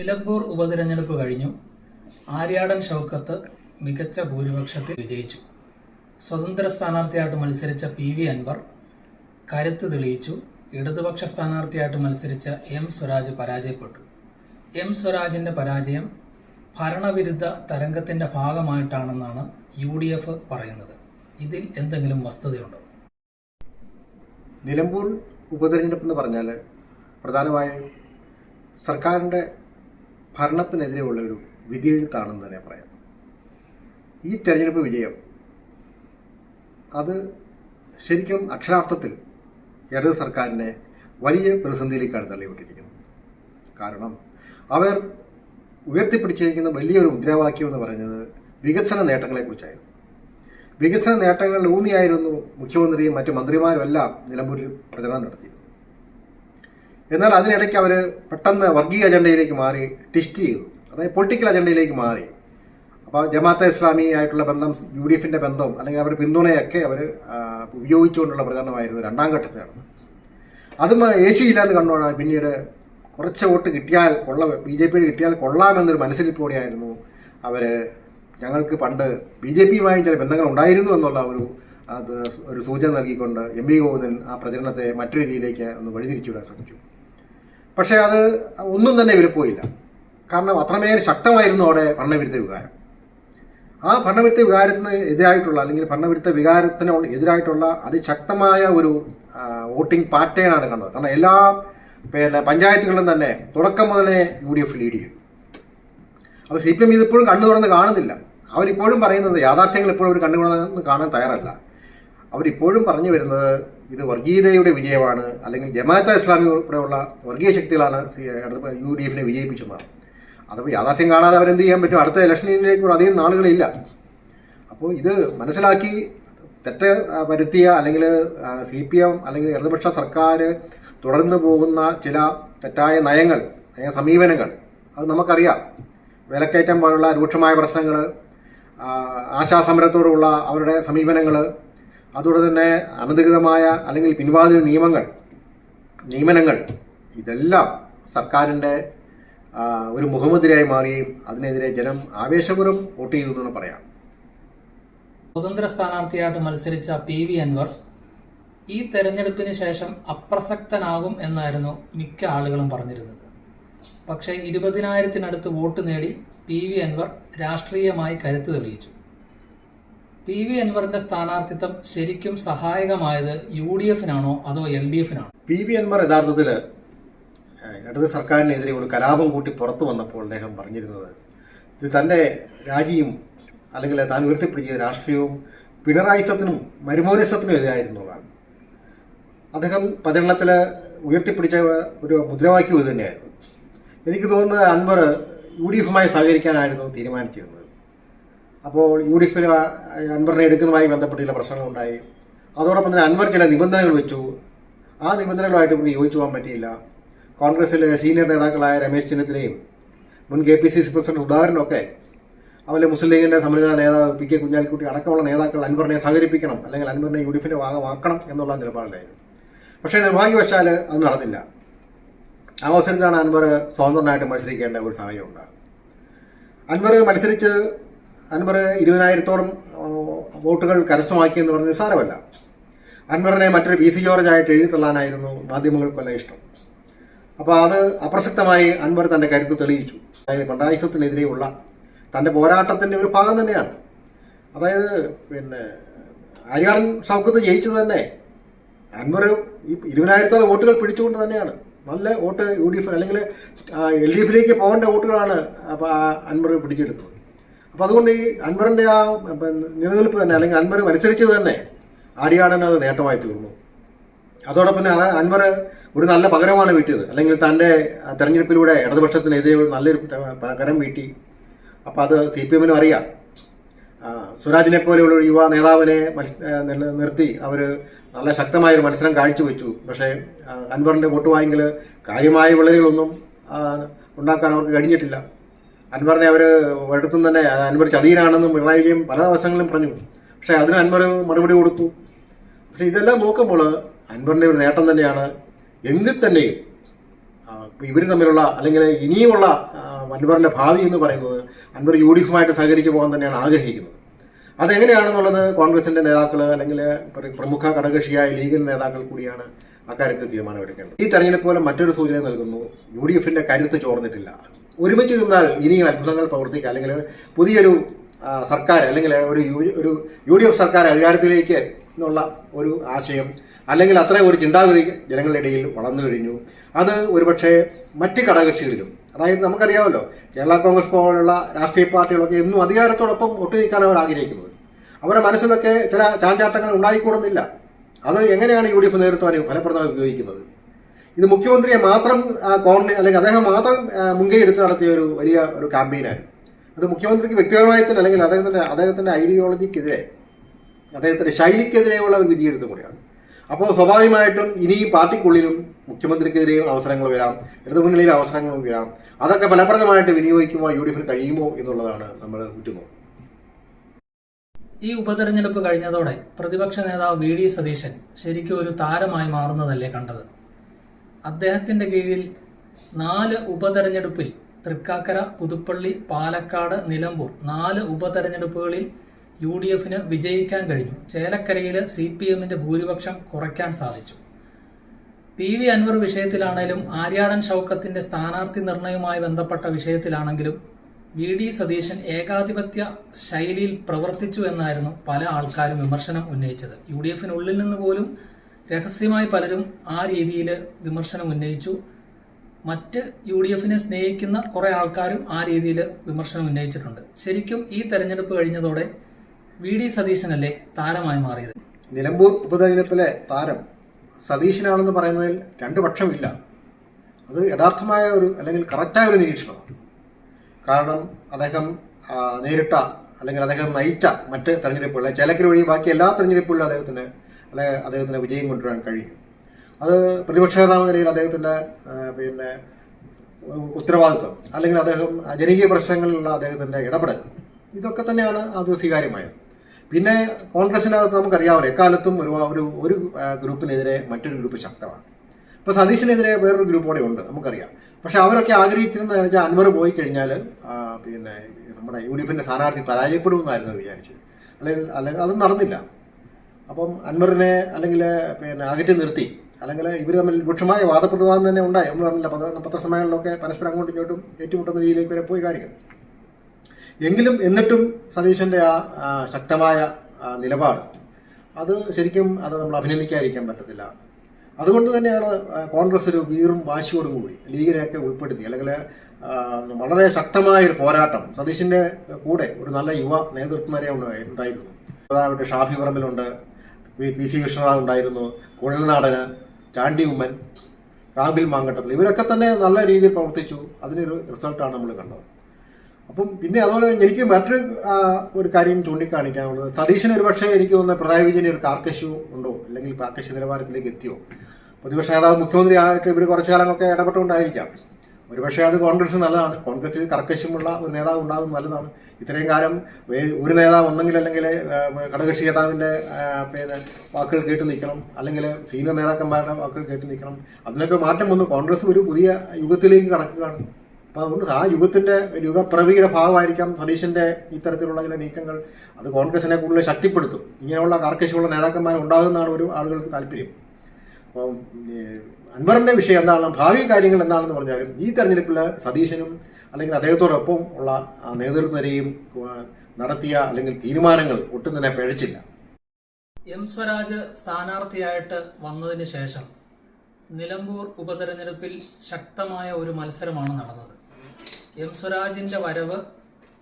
നിലമ്പൂർ ഉപതിരഞ്ഞെടുപ്പ് കഴിഞ്ഞു. ആര്യാടൻ ഷൗക്കത്ത് മികച്ച ഭൂരിപക്ഷത്തിൽ വിജയിച്ചു. സ്വതന്ത്ര സ്ഥാനാർത്ഥിയായിട്ട് മത്സരിച്ച പി വി അൻവർ കരുത്ത് തെളിയിച്ചു. ഇടതുപക്ഷ സ്ഥാനാർത്ഥിയായിട്ട് മത്സരിച്ച എം സ്വരാജ് പരാജയപ്പെട്ടു. എം സ്വരാജിന്റെ പരാജയം ഭരണവിരുദ്ധ തരംഗത്തിന്റെ ഭാഗമായിട്ടാണെന്നാണ് യു ഡി എഫ് പറയുന്നത്. ഇതിൽ എന്തെങ്കിലും വസ്തുതയുണ്ടോ? നിലമ്പൂർ ഉപതെരഞ്ഞെടുപ്പ് എന്ന് പറഞ്ഞാൽ പ്രധാനമായും സർക്കാരിന്റെ ഭരണത്തിനെതിരെയുള്ള ഒരു വിധിയെഴുത്താണെന്ന് തന്നെ പറയാം. ഈ തെരഞ്ഞെടുപ്പ് വിജയം അത് ശരിക്കും അക്ഷരാർത്ഥത്തിൽ ഇടത് സർക്കാരിനെ വലിയ പ്രതിസന്ധിയിലേക്കാണ് തള്ളിവിട്ടിരിക്കുന്നത്. കാരണം അവർ ഉയർത്തിപ്പിടിച്ചിരിക്കുന്ന വലിയൊരു മുദ്രാവാക്യം എന്ന് പറയുന്നത് വികസന നേട്ടങ്ങളെക്കുറിച്ചായിരുന്നു. വികസന നേട്ടങ്ങളിൽ ഊന്നിയായിരുന്നു മുഖ്യമന്ത്രിയും മറ്റു മന്ത്രിമാരും എല്ലാം നിലമ്പൂരിൽ പ്രചരണം നടത്തിയത് എന്നാൽ അതിനിടയ്ക്ക് അവർ പെട്ടെന്ന് വർഗീയ അജണ്ടയിലേക്ക് മാറി ട്വിസ്റ്റ് ചെയ്തു. അതായത് പൊളിറ്റിക്കൽ അജണ്ടയിലേക്ക് മാറി. അപ്പോൾ ജമാഅത്തെ ഇസ്ലാമി ആയിട്ടുള്ള ബന്ധം യു ഡി എഫിന്റെ ബന്ധം അല്ലെങ്കിൽ അവരുടെ പിന്തുണയൊക്കെ അവർ ഉപയോഗിച്ചുകൊണ്ടുള്ള പ്രചരണമായിരുന്നു രണ്ടാം ഘട്ടത്തിൽ നടന്നത് അതും ഏശിയില്ല എന്ന് കണ്ടുകൊണ്ടാണ് പിന്നീട് കുറച്ച് വോട്ട് കിട്ടിയാൽ കൊള്ള ബി ജെ പി കിട്ടിയാൽ കൊള്ളാമെന്നൊരു മനസ്സിലിപ്പോടെയായിരുന്നു അവർ ഞങ്ങൾക്ക് പണ്ട് ബി ജെ പിയുമായി ചില ബന്ധങ്ങൾ ഉണ്ടായിരുന്നു എന്നുള്ള ഒരു അത് ഒരു സൂചന നൽകിക്കൊണ്ട് എം വി ഗോവിന്ദൻ ആ പ്രചരണത്തെ മറ്റൊരു രീതിയിലേക്ക് ഒന്ന് വഴിതിരിച്ചുവിടാൻ ശ്രമിച്ചു. പക്ഷേ അത് ഒന്നും തന്നെ ഇവർ പോയില്ല. കാരണം അത്രമേൽ ശക്തമായിരുന്നു അവിടെ ഭരണവിരുദ്ധ വികാരം. ആ ഭരണവിരുദ്ധ വികാരത്തിന് എതിരായിട്ടുള്ള അല്ലെങ്കിൽ ഭരണവിരുദ്ധ വികാരത്തിന് എതിരായിട്ടുള്ള അതിശക്തമായ ഒരു വോട്ടിംഗ് പാറ്റേണാണ് കണ്ടത്. കാരണം എല്ലാ പിന്നെ പഞ്ചായത്തുകളിലും തന്നെ തുടക്കം മുതലേ യു ഡി എഫ് ലീഡ് ചെയ്യും. അപ്പോൾ സി പി എം ഇതിപ്പോഴും കണ്ണു തുറന്ന് കാണുന്നില്ല. അവരിപ്പോഴും പറയുന്നത് യാഥാർത്ഥ്യങ്ങൾ ഇപ്പോഴും അവർ കണ്ണു തുറന്ന് കാണാൻ തയ്യാറല്ല. അവരിപ്പോഴും പറഞ്ഞു വരുന്നത് ഇത് വർഗീയതയുടെ വിജയമാണ് അല്ലെങ്കിൽ ജമാഅത്ത് ഇസ്ലാമി ഉൾപ്പെടെയുള്ള വർഗീയ ശക്തികളാണ് യു ഡി എഫിനെ വിജയിപ്പിച്ചതാണ് അതപ്പോൾ യാഥാർത്ഥ്യം കാണാതെ അവരെന്ത് ചെയ്യാൻ പറ്റും? അടുത്ത ഇലക്ഷനിലേക്ക് അധികം നാളുകളില്ല. അപ്പോൾ ഇത് മനസ്സിലാക്കി തെറ്റ് വരുത്തിയ അല്ലെങ്കിൽ സി പി എം അല്ലെങ്കിൽ ഇടതുപക്ഷ സർക്കാർ തുടർന്നു പോകുന്ന ചില തെറ്റായ നയങ്ങൾ നയ സമീപനങ്ങൾ അത് നമുക്കറിയാം. വിലക്കയറ്റം പോലുള്ള രൂക്ഷമായ പ്രശ്നങ്ങൾ ആശാസമരത്തോടുള്ള അവരുടെ സമീപനങ്ങൾ അതുപോലെ തന്നെ അനധികൃതമായ അല്ലെങ്കിൽ പിൻവാതിൽ നിയമങ്ങൾ നിയമനങ്ങൾ ഇതെല്ലാം സർക്കാരിന്റെ ഒരു മുഖമുദ്രയായി മാറുകയും അതിനെതിരെ ജനം ആവേശപൂർവം വോട്ട് ചെയ്തു എന്ന് പറയാം. സ്വതന്ത്ര സ്ഥാനാർത്ഥിയായിട്ട് മത്സരിച്ച പി വി അൻവർ ഈ തെരഞ്ഞെടുപ്പിന് ശേഷം അപ്രസക്തനാകും എന്നായിരുന്നു മിക്ക ആളുകളും പറഞ്ഞിരുന്നത്. പക്ഷേ ഇരുപതിനായിരത്തിനടുത്ത് വോട്ട് നേടി പി വി അൻവർ രാഷ്ട്രീയമായി കരുത്ത് തെളിയിച്ചു. പി വി അൻവറിന്റെ സ്ഥാനാർത്ഥിത്വം ശരിക്കും സഹായകമായത് യു ഡി എഫിനാണോ അതോ എൽ ഡി എഫിനാണോ? പി വി അൻവർ യഥാർത്ഥത്തിൽ ഇടത് സർക്കാരിനെതിരെ ഒരു കലാപം കൂട്ടി പുറത്തു വന്നപ്പോൾ അദ്ദേഹം പറഞ്ഞിരുന്നത് ഇത് തന്റെ രാജിയും അല്ലെങ്കിൽ താൻ ഉയർത്തിപ്പിടിച്ച രാഷ്ട്രീയവും പിണറായിസത്തിനും മരുമോനിസത്തിനും എതിരായിരുന്നുള്ളതാണ് അദ്ദേഹം പതിനെണ്ണത്തിൽ ഉയർത്തിപ്പിടിച്ച ഒരു മുദ്രാവാക്യം ഇത് തന്നെയായിരുന്നു. എനിക്ക് തോന്നുന്നത് അൻവർ യു ഡി എഫുമായി സഹകരിക്കാനായിരുന്നു തീരുമാനിച്ചിരുന്നത്. അപ്പോൾ യു ഡി എഫിൽ അൻവറിനെ എടുക്കുന്നതുമായി ബന്ധപ്പെട്ട് ചില പ്രശ്നങ്ങളുണ്ടായി. അതോടൊപ്പം തന്നെ അൻവർ ചില നിബന്ധനകൾ വെച്ചു. ആ നിബന്ധനകളുമായിട്ട് ഇവർക്ക് യോജിച്ചു പോകാൻ പറ്റിയില്ല. കോൺഗ്രസിലെ സീനിയർ നേതാക്കളായ രമേശ് ചെന്നിത്തലയും മുൻ K P C C president ഉദാഹരണമൊക്കെ അതുപോലെ മുസ്ലിം ലീഗിന്റെ സമ്മേളന നേതാവ് പി കെ കുഞ്ഞാലിക്കുട്ടി അടക്കമുള്ള നേതാക്കൾ അൻവറിനെ സഹകരിപ്പിക്കണം അല്ലെങ്കിൽ അൻവറിനെ യു ഡി എഫിന്റെ ഭാഗമാക്കണം എന്നുള്ള നിലപാടിലായിരുന്നു. പക്ഷേ നിർഭാഗ്യവശാൽ അത് നടന്നില്ല. ആ അവസരത്തിലാണ് അൻവർ സ്വതന്ത്രനായിട്ട് മത്സരിക്കേണ്ട ഒരു സാഹചര്യം അൻവർ മത്സരിച്ച് അൻവർ ഇരുപതിനായിരത്തോളം വോട്ടുകൾ വോട്ടുകൾ കരസ്ഥമാക്കിയെന്ന് പറഞ്ഞത് നിസ്സാരമല്ല. അൻവറിനെ മറ്റൊരു പി സി ജോർജ് ആയിട്ട് എഴുതിത്തള്ളാനായിരുന്നു മാധ്യമങ്ങൾക്കെല്ലാം ഇഷ്ടം. അപ്പോൾ അത് അപ്രസക്തമായി അൻവർ തന്റെ കരുത്ത് തെളിയിച്ചു. അതായത് പിണറായിസത്തിനെതിരെയുള്ള തന്റെ പോരാട്ടത്തിന്റെ ഒരു ഭാഗം തന്നെയാണ്. അതായത് പിന്നെ ആര്യാടൻ സൗഖ്യത്ത് ജയിച്ചത് തന്നെ. അൻവർ ഈ ഇരുപതിനായിരത്തോളം വോട്ടുകൾ പിടിച്ചുകൊണ്ട് തന്നെയാണ്. നല്ല വോട്ട് യു ഡി എഫ് അല്ലെങ്കിൽ എൽ ഡി എഫിലേക്ക് പോകേണ്ട വോട്ടുകളാണ് അപ്പോൾ അൻവർ പിടിച്ചെടുത്തത്. അപ്പോൾ അതുകൊണ്ട് ഈ അൻവറിന്റെ ആ നിലനിൽപ്പ് തന്നെ അല്ലെങ്കിൽ അൻവർ മത്സരിച്ചത് തന്നെ ആടിയാടൻ അത് നേട്ടമായി തീർന്നു. അതോടൊപ്പം അൻവർ ഒരു നല്ല പകരമാണ് വീട്ടിയത്. അല്ലെങ്കിൽ തന്റെ തെരഞ്ഞെടുപ്പിലൂടെ ഇടതുപക്ഷത്തിനെതിരെ ഒരു നല്ലൊരു പകരം വീട്ടി. അപ്പോൾ അത് സി പി എമ്മിനും അറിയാം. സ്വരാജിനെ പോലെയുള്ള ഒരു യുവ നേതാവിനെ നിർത്തി അവർ നല്ല ശക്തമായൊരു മത്സരം കാഴ്ചവെച്ചു. പക്ഷേ അൻവറിന്റെ വോട്ട് വാങ്ങിയെങ്കിൽ കാര്യമായ വിളലുകളൊന്നും ഉണ്ടാക്കാൻ അവർക്ക് കഴിഞ്ഞിട്ടില്ല. അൻവറിനെ അവർ ഒരിടത്തും തന്നെ അൻവർ ചതിയിലാണെന്നും പിണറായി വിജയൻ പല ദിവസങ്ങളിലും പറഞ്ഞു. പക്ഷേ അതിന് അൻവർ മറുപടി കൊടുത്തു. പക്ഷേ ഇതെല്ലാം നോക്കുമ്പോൾ അൻവറിന്റെ ഒരു നേട്ടം തന്നെയാണ് എങ്കിൽ തന്നെയും ഇവർ തമ്മിലുള്ള അല്ലെങ്കിൽ ഇനിയുമുള്ള അൻവറിന്റെ ഭാവി എന്ന് പറയുന്നത് അൻവർ യു ഡി എഫുമായിട്ട് സഹകരിച്ച് പോകാൻ തന്നെയാണ് ആഗ്രഹിക്കുന്നത്. അതെങ്ങനെയാണെന്നുള്ളത് കോൺഗ്രസിന്റെ നേതാക്കൾ അല്ലെങ്കിൽ പ്രമുഖ ഘടകകക്ഷിയായ ലീഗിന്റെ നേതാക്കൾ കൂടിയാണ് അക്കാര്യത്തിൽ തീരുമാനമെടുക്കേണ്ടത്. ഈ തെരഞ്ഞെടുപ്പ് പോലെ മറ്റൊരു സൂചന നൽകുന്നു. യു ഡി എഫിന്റെ കരുത്ത് ചോർന്നിട്ടില്ല. ഒരുമിച്ച് നിന്നാൽ ഇനിയും അത്ഭുതങ്ങൾ പ്രവർത്തിക്കുക അല്ലെങ്കിൽ പുതിയൊരു സർക്കാർ അല്ലെങ്കിൽ ഒരു യു ഒരു യു ഡി എഫ് സർക്കാർ അധികാരത്തിലേക്ക് എന്നുള്ള ഒരു ആശയം അല്ലെങ്കിൽ അത്രയും ഒരു ചിന്താഗതി ജനങ്ങളുടെ ഇടയിൽ വളർന്നു കഴിഞ്ഞു. അത് ഒരുപക്ഷെ മറ്റ് ഘടകകക്ഷികളിലും അതായത് നമുക്കറിയാമല്ലോ കേരള കോൺഗ്രസ് പോലുള്ള രാഷ്ട്രീയ പാർട്ടികളൊക്കെ എന്നും അധികാരത്തോടൊപ്പം ഒട്ടുനിൽക്കാൻ അവർ ആഗ്രഹിക്കുന്നത്. അവരുടെ മനസ്സിലൊക്കെ ചില ചാഞ്ചാട്ടങ്ങൾ ഉണ്ടായിക്കൂടുന്നില്ല. അത് എങ്ങനെയാണ് യു ഡി എഫ് നേതൃത്വം ഫലപ്രദമായി ഉപയോഗിക്കുന്നത്? ഇത് മുഖ്യമന്ത്രിയെ മാത്രം കോർണി അല്ലെങ്കിൽ അദ്ദേഹം മാത്രം മുൻകൈ എടുത്ത് നടത്തിയ ഒരു വലിയ ഒരു ക്യാമ്പയിനായിരുന്നു അത് മുഖ്യമന്ത്രിക്ക് വ്യക്തിപരമായി തന്നെ അല്ലെങ്കിൽ അദ്ദേഹത്തിന്റെ അദ്ദേഹത്തിന്റെ ഐഡിയോളജിക്കെതിരെ അദ്ദേഹത്തിന്റെ ശൈലിക്കെതിരെയുള്ള ഒരു വിധിയെടുത്തും കൂടിയാണ്. അപ്പോൾ സ്വാഭാവികമായിട്ടും ഇനി പാർട്ടിക്കുള്ളിലും മുഖ്യമന്ത്രിക്കെതിരെയും അവസരങ്ങൾ വരാം ഇടതുമുന്നണിയിലെ അവസരങ്ങൾ വരാം. അതൊക്കെ ഫലപ്രദമായിട്ട് വിനിയോഗിക്കുമോ യു ഡി എഫിന് കഴിയുമോ എന്നുള്ളതാണ് നമ്മൾ ഉറ്റുനോക്കുന്നത് ഈ ഉപതെരഞ്ഞെടുപ്പ് കഴിഞ്ഞതോടെ പ്രതിപക്ഷ നേതാവ് വി ഡി സതീശൻ ശരിക്കും ഒരു താരമായി മാറുന്നതല്ലേ കണ്ടത്? അദ്ദേഹത്തിന്റെ കീഴിൽ നാല് ഉപതെരഞ്ഞെടുപ്പിൽ തൃക്കാക്കര പുതുപ്പള്ളി പാലക്കാട് നിലമ്പൂർ നാല് ഉപതെരഞ്ഞെടുപ്പുകളിൽ യു ഡി എഫിന് വിജയിക്കാൻ കഴിഞ്ഞു. ചേലക്കരയിൽ സി പി എമ്മിന്റെ ഭൂരിപക്ഷം കുറയ്ക്കാൻ സാധിച്ചു. പി വി അൻവർ വിഷയത്തിലാണേലും ആര്യാടൻ ഷൗക്കത്തിന്റെ സ്ഥാനാർത്ഥി നിർണയവുമായി ബന്ധപ്പെട്ട വിഷയത്തിലാണെങ്കിലും വി ഡി സതീശൻ ഏകാധിപത്യ ശൈലിയിൽ പ്രവർത്തിച്ചു എന്നായിരുന്നു പല ആൾക്കാരും വിമർശനം ഉന്നയിച്ചത്. യു ഡി എഫിനുള്ളിൽ നിന്ന് പോലും രഹസ്യമായി പലരും ആ രീതിയിൽ വിമർശനം ഉന്നയിച്ചു. മറ്റ് യു ഡി എഫിനെ സ്നേഹിക്കുന്ന കുറെ ആൾക്കാരും ആ രീതിയിൽ വിമർശനം ഉന്നയിച്ചിട്ടുണ്ട്. ശരിക്കും ഈ തെരഞ്ഞെടുപ്പ് കഴിഞ്ഞതോടെ വി ഡി സതീശനല്ലേ താരമായി മാറിയത്? നിലമ്പൂർ ഉപതെരഞ്ഞെടുപ്പിലെ താരം സതീശനാണെന്ന് പറയുന്നതിൽ രണ്ട് പക്ഷമില്ല. അത് യഥാർത്ഥമായ ഒരു അല്ലെങ്കിൽ കറക്റ്റായ ഒരു നിരീക്ഷണമാണ്. കാരണം അദ്ദേഹം നേരിട്ട അല്ലെങ്കിൽ അദ്ദേഹം നയിച്ച മറ്റ് തെരഞ്ഞെടുപ്പുകളെ ചേലക്കര വഴി ബാക്കി എല്ലാ തെരഞ്ഞെടുപ്പുകളിലും അദ്ദേഹത്തിന് അല്ലെ അദ്ദേഹത്തിന് വിജയം കൊണ്ടുവരാൻ കഴിയും. അത് പ്രതിപക്ഷ നേതാവ് നിലയിൽ അദ്ദേഹത്തിന്റെ പിന്നെ ഉത്തരവാദിത്വം അല്ലെങ്കിൽ അദ്ദേഹം ജനകീയ പ്രശ്നങ്ങളിലുള്ള അദ്ദേഹത്തിന്റെ ഇടപെടൽ ഇതൊക്കെ തന്നെയാണ് അത് സ്വീകാര്യമായത്. പിന്നെ കോൺഗ്രസിനകത്ത് നമുക്കറിയാമല്ലോ എക്കാലത്തും ഒരു ഒരു ഒരു ഗ്രൂപ്പിനെതിരെ മറ്റൊരു ഗ്രൂപ്പ് ശക്തമാണ്. ഇപ്പോൾ സതീശിനെതിരെ വേറൊരു ഗ്രൂപ്പ് കൂടെ ഉണ്ട് നമുക്കറിയാം. പക്ഷെ അവരൊക്കെ ആഗ്രഹിച്ചിരുന്നത് വെച്ചാൽ അൻവർ പോയി കഴിഞ്ഞാൽ പിന്നെ നമ്മുടെ യു ഡി എഫിന്റെ സ്ഥാനാർത്ഥി പരാജയപ്പെടുമെന്നായിരുന്നു വിചാരിച്ചത്. അല്ലെങ്കിൽ അല്ലെങ്കിൽ അത് നടന്നില്ല. അപ്പം അൻവറിനെ അല്ലെങ്കിൽ പിന്നെ അകറ്റി നിർത്തി. അല്ലെങ്കിൽ ഇവർ തമ്മിൽ രൂക്ഷമായ വാദപ്രതിവാദം തന്നെ ഉണ്ടായി. നമ്മൾ പറഞ്ഞില്ല പത്ര പത്രസമ്മേളനങ്ങളിലൊക്കെ പരസ്പരം അങ്ങോട്ടും ഇങ്ങോട്ടും ഏറ്റുമുട്ടുന്ന രീതിയിലേക്ക് വരെ പോയി കാര്യങ്ങൾ. എങ്കിലും എന്നിട്ടും സതീശന്റെ ആ ശക്തമായ നിലപാട് അത് ശരിക്കും അത് നമ്മൾ അഭിനന്ദിക്കാതിരിക്കാൻ പറ്റത്തില്ല. അതുകൊണ്ട് തന്നെയാണ് കോൺഗ്രസ് ഒരു വീറും വാശിയോടും കൂടി ലീഗിനെയൊക്കെ ഉൾപ്പെടുത്തി. അല്ലെങ്കിൽ വളരെ ശക്തമായ ഒരു പോരാട്ടം സതീശിന്റെ കൂടെ ഒരു നല്ല യുവ നേതൃത്വം വരെ ഉണ്ടായി- ഉണ്ടായിരുന്നു. പ്രധാനമായിട്ട് ഷാഫി പറമ്പിലുണ്ട്. പി സി കൃഷ്ണറാവ് ഉണ്ടായിരുന്നു കുഴൽനാടന് ചാണ്ടി ഉമ്മൻ രാഹുൽ മാങ്കട്ടത്തിൽ. ഇവരൊക്കെ തന്നെ നല്ല രീതിയിൽ പ്രവർത്തിച്ചു. അതിനൊരു റിസൾട്ടാണ് നമ്മൾ കണ്ടത്. അപ്പം പിന്നെ അതുപോലെ എനിക്ക് മറ്റൊരു ഒരു കാര്യം ചൂണ്ടിക്കാണിക്കാനുള്ളത്. സതീശന് ഒരു പക്ഷേ എനിക്ക് തോന്നുന്ന പിണറായി വിജയന് ഒരു കാർക്കശു ഉണ്ടോ? അല്ലെങ്കിൽ കാർക്കശ്യ നിലവാരത്തിലേക്ക് എത്തിയോ? പ്രതിപക്ഷ നേതാവ് മുഖ്യമന്ത്രി ആയിട്ട് ഇവർ കുറച്ചു കാലമൊക്കെ ഇടപെട്ടുകൊണ്ടായിരിക്കാം. ഒരുപക്ഷെ അത് കോൺഗ്രസ് നല്ലതാണ്. കോൺഗ്രസിൽ കർക്കശമുള്ള ഒരു നേതാവ് ഉണ്ടാകും നല്ലതാണ്. ഇത്രയും കാലം ഒരു നേതാവ് ഉണ്ടെങ്കിൽ അല്ലെങ്കിൽ ഘടകക്ഷി നേതാവിന്റെ പിന്നെ വാക്കുകൾ കേട്ട് നിൽക്കണം. അല്ലെങ്കിൽ സീനിയർ നേതാക്കന്മാരുടെ വാക്കുകൾ കേട്ട് നിൽക്കണം. അതിനൊക്കെ മാറ്റം വന്നു. കോൺഗ്രസ് ഒരു പുതിയ യുഗത്തിലേക്ക് കടക്കുകയാണ്. അപ്പോൾ അതുകൊണ്ട് ആ യുഗത്തിന്റെ യുഗപ്രവിയുടെ ഭാഗമായിരിക്കാം സതീശന്റെ ഇത്തരത്തിലുള്ള ചില നീക്കങ്ങൾ. അത് കോൺഗ്രസിനെ കൂടുതൽ ശക്തിപ്പെടുത്തും. ഇങ്ങനെയുള്ള കർക്കശമുള്ള നേതാക്കന്മാർ ഉണ്ടാകുന്നതാണ് ഒരു ആളുകൾക്ക് താല്പര്യം. അപ്പം അൻവറിന്റെ വിഷയം എന്താണ് ഭാവി കാര്യങ്ങൾ എന്താണെന്ന് പറഞ്ഞാലും ഈ തെരഞ്ഞെടുപ്പിൽ സതീശനും അല്ലെങ്കിൽ അദ്ദേഹത്തോടൊപ്പം ഉള്ള ആ നേതൃത്വരെയും നടത്തിയ അല്ലെങ്കിൽ തീരുമാനങ്ങൾ ഒട്ടും തന്നെ പിഴച്ചില്ല. എം സ്വരാജ് സ്ഥാനാർത്ഥിയായിട്ട് വന്നതിന് ശേഷം നിലമ്പൂർ ഉപതെരഞ്ഞെടുപ്പിൽ ശക്തമായ ഒരു മത്സരമാണ് നടന്നത്. എം സ്വരാജിന്റെ വരവ്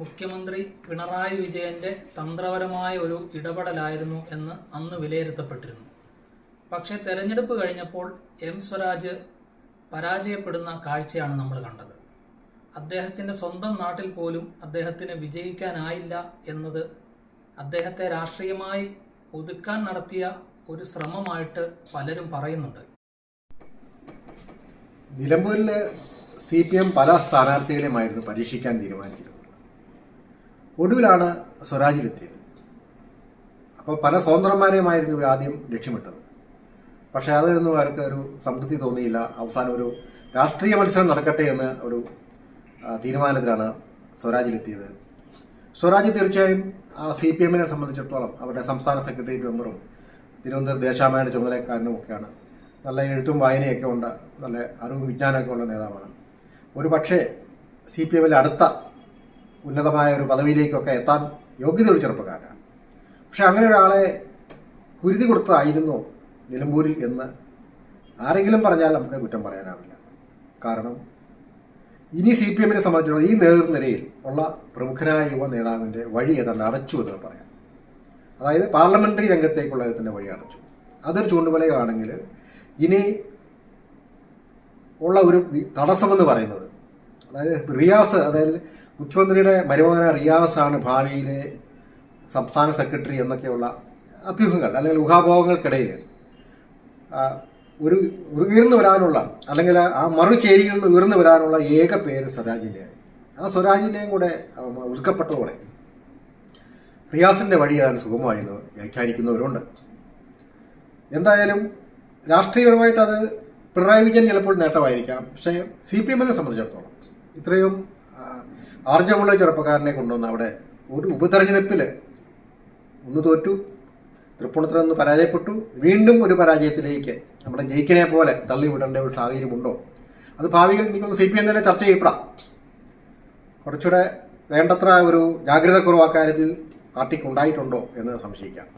മുഖ്യമന്ത്രി പിണറായി വിജയന്റെ തന്ത്രപരമായ ഒരു ഇടപെടലായിരുന്നു എന്ന് അന്ന് വിലയിരുത്തപ്പെട്ടിരുന്നു. പക്ഷേ തെരഞ്ഞെടുപ്പ് കഴിഞ്ഞപ്പോൾ എം സ്വരാജ് പരാജയപ്പെടുന്ന കാഴ്ചയാണ് നമ്മൾ കണ്ടത്. അദ്ദേഹത്തിന്റെ സ്വന്തം നാട്ടിൽ പോലും അദ്ദേഹത്തിന് വിജയിക്കാനായില്ല എന്നത് അദ്ദേഹത്തെ രാഷ്ട്രീയമായി ഒതുക്കാൻ നടത്തിയ ഒരു ശ്രമമായിട്ട് പലരും പറയുന്നുണ്ട്. നിലമ്പൂരിൽ സി പി എം പല സ്ഥാനാർത്ഥികളെയുമായിരുന്നു പരീക്ഷിക്കാൻ തീരുമാനിച്ചിരുന്നത്. ഒടുവിലാണ് സ്വരാജിലെത്തിയത്. അപ്പോൾ പല സ്വതന്ത്രന്മാരെയുമായിരുന്നു ആദ്യം ലക്ഷ്യമിട്ടത്. പക്ഷേ അതൊന്നും അവർക്ക് ഒരു സംതൃപ്തി തോന്നിയില്ല. അവസാനം ഒരു രാഷ്ട്രീയ മത്സരം നടക്കട്ടെ എന്ന് ഒരു തീരുമാനത്തിലാണ് സ്വരാജിലെത്തിയത്. സ്വരാജ് തീർച്ചയായും സി പി എമ്മിനെ സംബന്ധിച്ചിടത്തോളം അവരുടെ സംസ്ഥാന സെക്രട്ടേറിയറ്റ് മെമ്പറും തിരുവനന്തപുരം ദേശാമയുടെ ചുമതലക്കാരനും ഒക്കെയാണ്. നല്ല എഴുത്തും വായനയൊക്കെ ഉണ്ട് നല്ല അറിവും വിജ്ഞാനമൊക്കെ ഉള്ള നേതാവാണ്. ഒരു പക്ഷേ സി പി എമ്മിലെ അടുത്ത ഉന്നതമായ ഒരു പദവിയിലേക്കൊക്കെ എത്താൻ യോഗ്യതയുള്ള ചെറുപ്പക്കാരനാണ്. പക്ഷെ അങ്ങനെ ഒരാളെ കുരുതി കൊടുത്തതായിരുന്നു നിലമ്പൂരിൽ എന്ന് ആരെങ്കിലും പറഞ്ഞാൽ നമുക്ക് കുറ്റം പറയാനാവില്ല. കാരണം ഇനി സി പി എമ്മിനെ സംബന്ധിച്ചുള്ള ഈ നേതൃനിരയിൽ ഉള്ള പ്രമുഖനായ യുവ നേതാവിന്റെ വഴി ഏതാണ്ട് അടച്ചു എന്ന് പറയാം. അതായത് പാർലമെന്ററി രംഗത്തേക്കുള്ള അദ്ദേഹത്തിന്റെ വഴി അടച്ചു. അതൊരു ചൂണ്ടുവലയാണെങ്കിൽ ഇനി ഉള്ള ഒരു തടസ്സമെന്ന് പറയുന്നത് അതായത് റിയാസ് അതായത് മുഖ്യമന്ത്രിയുടെ മരുമകന റിയാസാണ് ഭാവിയിലെ സംസ്ഥാന സെക്രട്ടറി എന്നൊക്കെയുള്ള അഭ്യൂഹങ്ങൾ അല്ലെങ്കിൽ ഊഹാഭോഹങ്ങൾക്കിടയിൽ ഒരു ഉയർന്നു വരാനുള്ള അല്ലെങ്കിൽ ആ മറുചേരിയിൽ നിന്ന് ഉയർന്നു വരാനുള്ള ഏക പേര് സ്വരാജിന്റെ ആ സ്വരാജിന്റെയും കൂടെ ഉൾക്കപ്പെട്ടതോടെ റിയാസിന്റെ വഴിയാണ് സുഗമമായെന്ന് വ്യാഖ്യാനിക്കുന്നവരുണ്ട്. എന്തായാലും രാഷ്ട്രീയപരമായിട്ട് അത് പിണറായി വിജയൻ ചിലപ്പോൾ നേട്ടമായിരിക്കാം. പക്ഷേ സി പി എമ്മിനെ സംബന്ധിച്ചിടത്തോളം ഇത്രയും ആർജമുള്ള ചെറുപ്പക്കാരനെ കൊണ്ടുവന്ന് അവിടെ ഒരു ഉപതെരഞ്ഞെടുപ്പിൽ ഒന്ന് തോറ്റു. തൃപ്പൂണിത്തുറ നിന്ന് പരാജയപ്പെട്ടു. വീണ്ടും ഒരു പരാജയത്തിലേക്ക് നമ്മുടെ ജയിക്കിനെ പോലെ തള്ളിവിടേണ്ട ഒരു സാഹചര്യമുണ്ടോ? അത് ഭാവിയിൽ എനിക്കൊന്ന് സി പി എം തന്നെ ചർച്ച ചെയ്യപ്പെടാം. കുറച്ചുകൂടെ വേണ്ടത്ര ഒരു ജാഗ്രത കുറവ് അക്കാര്യത്തിൽ പാർട്ടിക്ക് ഉണ്ടായിട്ടുണ്ടോ എന്ന് സംശയിക്കാം.